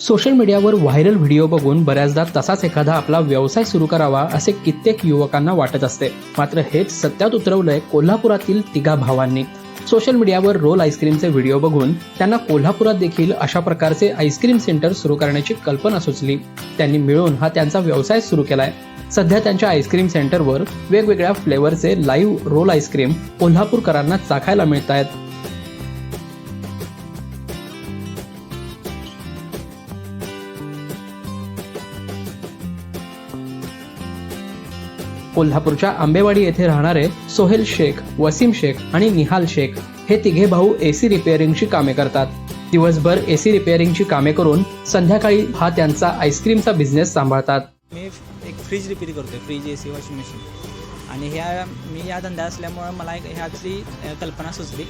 Social मीडियावर viral video बघून बऱ्याचदा तसाच एखादा आपला व्यवसाय सुरू करावा असे कित्येक युवकांना वाटत असते. मात्र हेच सत्यात उतरवलंय कोल्हापुरातील तिघा भावांनी. सोशल मीडियावर रोल आईस्क्रीमचे व्हिडिओ बघून त्यांना कोल्हापुरात देखील अशा प्रकारचे आईस्क्रीम सेंटर सुरू करण्याची कल्पना सुचली. त्यांनी मिळून हा त्यांचा व्यवसाय सुरू केलाय. सध्या त्यांच्या आईस्क्रीम सेंटरवर वेगवेगळ्या फ्लेवरचे लाईव्ह रोल आईस्क्रीम कोल्हापूरकरांना चाखायला मिळत आहेत कोल्हापूरच्या आंबेवाडी येथे राहणारे सोहेल शेख वसीम शेख आणि निहाल शेख हे तिघे भाऊ एसी रिपेअरिंगची कामे करतात. दिवसभर एसी रिपेअरिंगची कामे करून संध्याकाळी हा त्यांचा आईस्क्रीमचा बिझनेस सांभाळतात. मी एक फ्रीज रिपेअर करतो fridge A C washing machine आणि ह्या मी या धंदा असल्यामुळं मला एक ह्यातली कल्पना सुचली.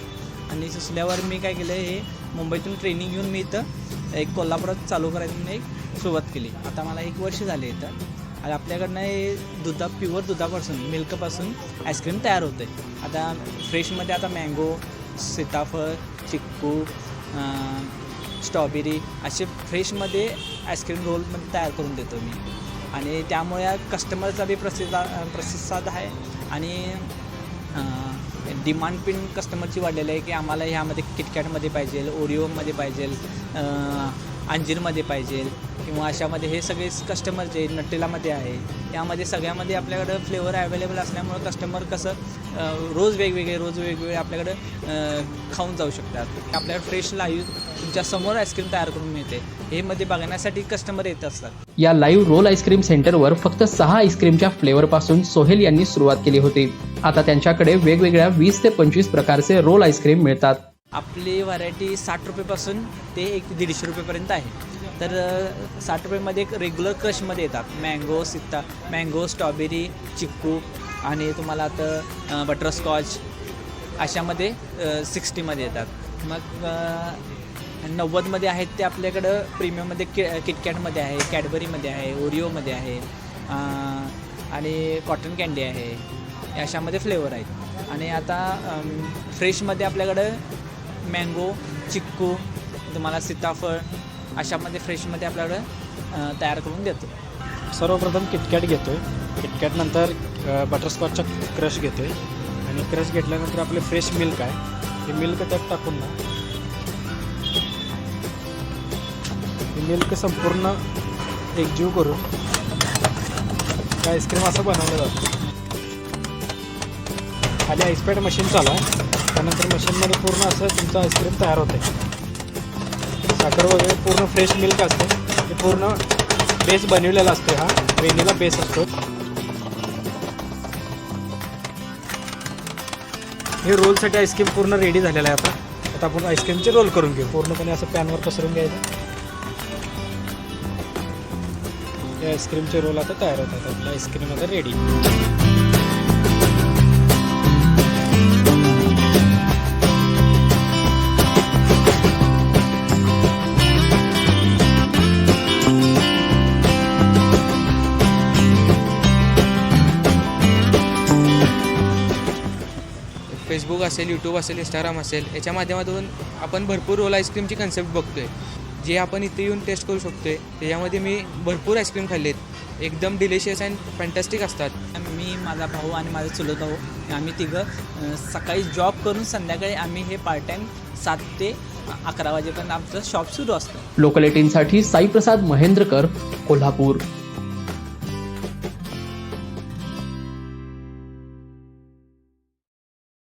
आणि सुचल्यावर मी काय केलं हे मुंबईतून ट्रेनिंग घेऊन मी इथं एक कोल्हापुरात चालू करायची एक सुरुवात केली. आता मला एक वर्ष झाले इथं. आणि आपल्याकडनं हे दुधा प्युअर दुधापासून मिल्कपासून आईस्क्रीम तयार होतं आहे आता फ्रेशमध्ये आता मँगो सीताफळ चिक्कू स्ट्रॉबेरी असे फ्रेशमध्ये आईस्क्रीम रोलमध्ये तयार करून देतो मी. आणि त्यामुळे कस्टमरचा बी प्रसिद्धा प्रतिसाद आहे. आणि डिमांड पिन कस्टमरची वाढलेली आहे की आम्हाला ह्यामध्ये किटकॅटमध्ये पाहिजे ओरिओमध्ये पाहिजे अंजीरमध्ये पाहिजे किंवा अशामध्ये हे सगळे कस्टमर जे नटेलामध्ये आहे यामध्ये सगळ्यामध्ये आपल्याकडं फ्लेवर अवेलेबल असल्यामुळं कस्टमर कसं रोज वेगवेगळे रोज वेगवेगळे आपल्याकडं खाऊन जाऊ शकतात. आपल्याला फ्रेश लाईव्ह तुमच्यासमोर आईस्क्रीम तयार करून मिळते. हे मध्ये बघण्यासाठी कस्टमर येत असतात. या लाईव्ह रोल आईस्क्रीम सेंटरवर फक्त सहा आईस्क्रीमच्या फ्लेवरपासून सोहेल यांनी सुरुवात केली होती. आता त्यांच्याकडे वेगवेगळ्या वीस ते पंचवीस प्रकारचे रोल आईस्क्रीम मिळतात. आपली व्हरायटी साठ रुपयेपासून ते एक दीडशे रुपयेपर्यंत आहे. तर साठ रुपयेमध्ये एक रेग्युलर क्रशमध्ये येतात. मँगो सित्ता मँगो स्ट्रॉबेरी चिक्कू आणि तुम्हाला आता बटरस्कॉच अशामध्ये सिक्स्टीमध्ये येतात. मग नव्वदमध्ये आहेत ते आपल्याकडं प्रीमियममध्ये कि किटकॅटमध्ये आहे कॅडबरीमध्ये आहे ओरिओमध्ये आहे आणि कॉटन कँडी आहे. अशामध्ये फ्लेवर आहेत. आणि आता फ्रेशमध्ये आपल्याकडं मँगो चिक्कू तुम्हाला सीताफळ अशामध्ये फ्रेशमध्ये आपल्याकडं तयार करून देतो. सर्वप्रथम किटकॅट घेतो आहे किटकॅटनंतर बटरस्कॉचचा क्रश घेतो आहे आणि क्रश घेतल्यानंतर आपले फ्रेश मिल्क आहे. ते मिल्क त्यात टाकून ना मिल्क संपूर्ण एकजीव करून आईस्क्रीम असं बनवलं जातं. खाली आईसपॅड मशीन चालू आहे. त्यानंतर मशीनमध्ये पूर्ण असं तुमचं आईस्क्रीम तयार होतं आहे साखर वगैरे पूर्ण फ्रेश मिल्क असते. ते पूर्ण बेस बनवलेला असतो हा. वेणीला बेस असतो हे रोलसाठी आईस्क्रीम पूर्ण रेडी झालेलं आहे आता. आता आपण आईस्क्रीमचे रोल करून घेऊ. पूर्णपणे असं पॅनवर पसरून घ्यायचं. हे आईस्क्रीमचे रोल आता तयार होतात. आपल्या आईस्क्रीम आता रेडी फेसबुक असेल यूट्यूब असेल इंस्टाग्राम असेल याच्या माध्यमातून आपण भरपूर रोल आईस्क्रीमची कन्सेप्ट बघतोय. जे आपण इथे येऊन टेस्ट करू शकतोय त्याच्यामध्ये मी भरपूर आईस्क्रीम खाल्लेत. एकदम डिलिशियस अँड फॅन्टॅस्टिक असतात. मी माझा भाऊ आणि माझा चुलत भाऊ आम्ही तिघं सकाळी जॉब करून संध्याकाळी आम्ही हे पार्ट टाईम सात ते अकरा वाजेपर्यंत आमचं शॉप सुरू असतं. लोकल एटीनसाठी साईप्रसाद महेंद्रकर कोल्हापूर.